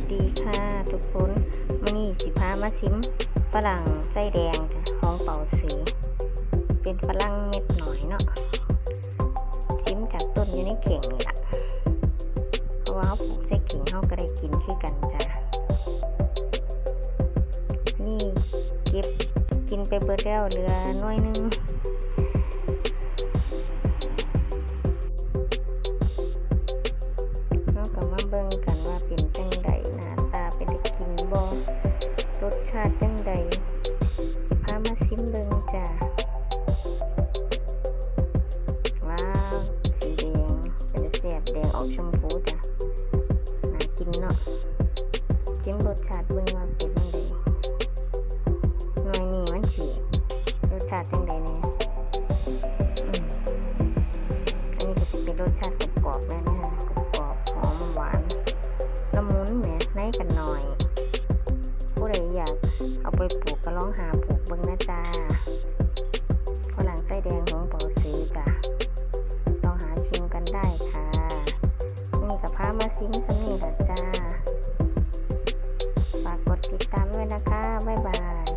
สดีค่ะทุกคนมื้อนี้สิพามาชิมฝรั่งไส้แดงจ้ะของเป่าสี เป็นฝรั่งเม็ดหน่อยเนาะชิมจากต้นอยู่ในเข่งนี่แหละเพราะว่าเขาปลูกใส่เข่งเขาก็ได้กินคือกันจ้ะนี่เก็บกินไปเบิดแล้วเหลือน้อยนึง รสชาติจังใดสิพามาซิมเบิ่งจ้าว้าวสีแดงเป็นแสบแดงออกชมพูจ้ะน่ากินเนาะชิมรสชาติเบิ่งว่าเป็นจังใดหน่วยนี้มันสิรสชาติจังใดแน่อืมอันนี้ก็จะเป็นรสชาติกรอบๆแล้วนะคะกรอบๆหอมหวานละมุนแหมในกันหน่อย ใดอยากเอาไปปลูกก็ลองหาปลูกเบิ่งนะจ๊ะฝรั่งไส้แดงของเปาซื้อจ้ะลองหาชิมกันได้ค่ะ นี่กับพามาซิมสนี่ละจ้า ฝากกดติดตามด้วยนะคะ บ๊ายบาย